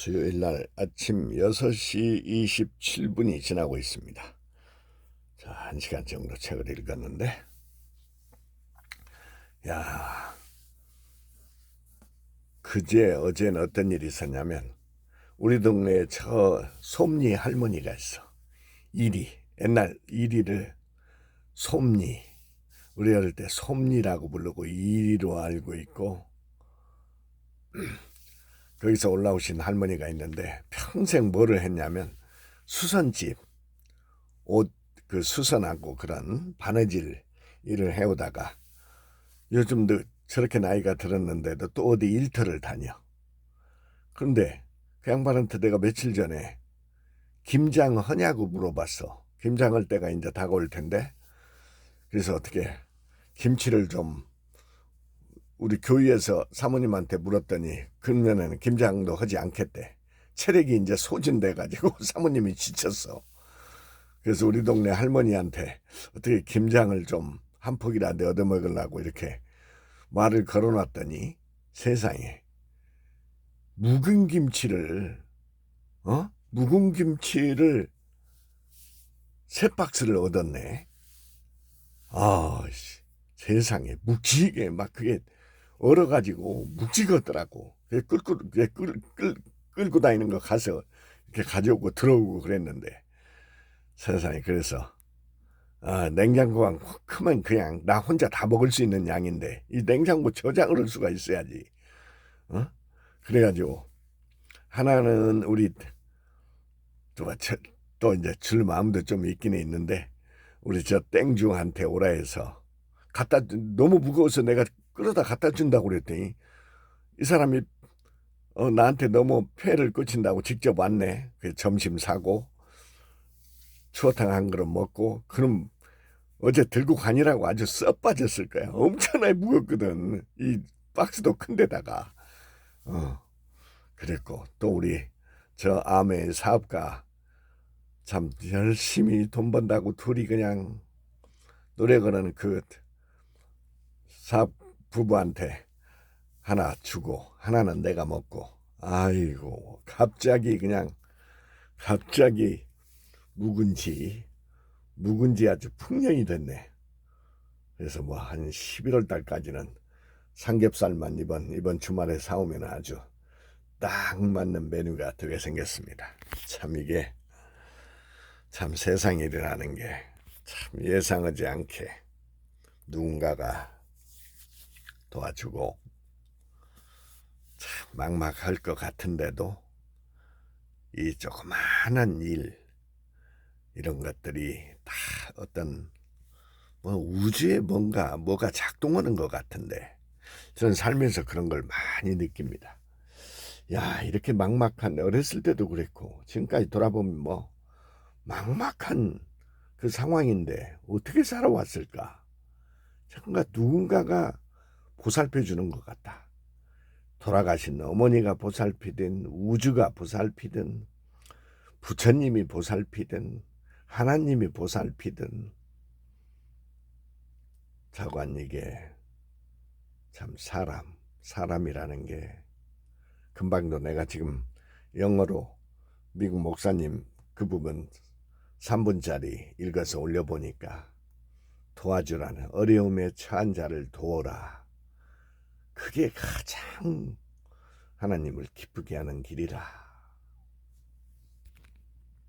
수요일 날 아침 6시 27분이 지나고 있습니다. 자, 한 시간 정도 책을 읽었는데, 야, 그제 어제는 어떤 일이 있었냐면, 우리 동네에 저 솜니 할머니가 있어. 이리, 옛날 이리를 솜니, 우리 어릴 때 솜니라고 부르고 이리로 알고 있고, 거기서 올라오신 할머니가 있는데 평생 뭐를 했냐면 수선집 옷 그 수선하고 그런 바느질 일을 해오다가 요즘도 저렇게 나이가 들었는데도 또 어디 일터를 다녀. 그런데 그 양반한테 내가 며칠 전에 김장 하냐고 물어봤어. 김장할 때가 이제 다가올 텐데 그래서 어떻게 김치를 좀 우리 교회에서 사모님한테 물었더니 그러면은 김장도 하지 않겠대. 체력이 이제 소진돼 가지고 사모님이 지쳤어. 그래서 우리 동네 할머니한테 어떻게 김장을 좀한 폭이라도 얻어 먹으려고 이렇게 말을 걸어놨더니 세상에 묵은 김치를 어 묵은 김치를 세 박스를 얻었네. 아 씨, 세상에 묵지게 막 그게 얼어가지고 묵직하더라고. 끌고 끌, 끌, 끌고 다니는 거 가서 이렇게 가져오고 들어오고 그랬는데 세상에 그래서 아, 냉장고가 크면 그냥 나 혼자 다 먹을 수 있는 양인데 이 냉장고 저장을 할 수가 있어야지. 어? 그래가지고 하나는 우리 또 이제 줄 마음도 좀 있긴 있는데 우리 저 땡중한테 오라 해서 갖다 너무 무거워서 내가 끌어다 갖다 준다고 그랬더니 이 사람이 어, 나한테 너무 폐를 끼친다고 직접 왔네. 그 점심 사고 추어탕 한 그릇 먹고 그럼 어제 들고 가니라고 아주 썩 빠졌을 거야. 엄청나게 무겁거든. 이 박스도 큰데다가 어 그랬고 또 우리 저 아메 사업가 참 열심히 돈 번다고 둘이 그냥 노래 거는 그 사업 부부한테 하나 주고 하나는 내가 먹고 아이고 갑자기 그냥 갑자기 묵은지 묵은지 아주 풍년이 됐네. 그래서 뭐 한 11월 달까지는 삼겹살만 이번 이번 주말에 사오면 아주 딱 맞는 메뉴가 되게 생겼습니다. 참 이게 참 세상에 일어나는 게 참 예상하지 않게 누군가가 도와주고 참 막막할 것 같은데도 이 조그마한 일 이런 것들이 다 어떤 뭐 우주에 뭔가 뭐가 작동하는 것 같은데 저는 살면서 그런 걸 많이 느낍니다. 야 이렇게 막막한 어렸을 때도 그랬고 지금까지 돌아보면 뭐 막막한 그 상황인데 어떻게 살아왔을까? 뭔가 누군가가 보살펴 주는 것 같다. 돌아가신 어머니가 보살피든 우주가 보살피든 부처님이 보살피든 하나님이 보살피든 자관 이게 참 사람 사람이라는 게 금방도 내가 지금 영어로 미국 목사님 그 부분 3분짜리 읽어서 올려보니까 도와주라는 어려움에 처한 자를 도우라. 그게 가장 하나님을 기쁘게 하는 길이라.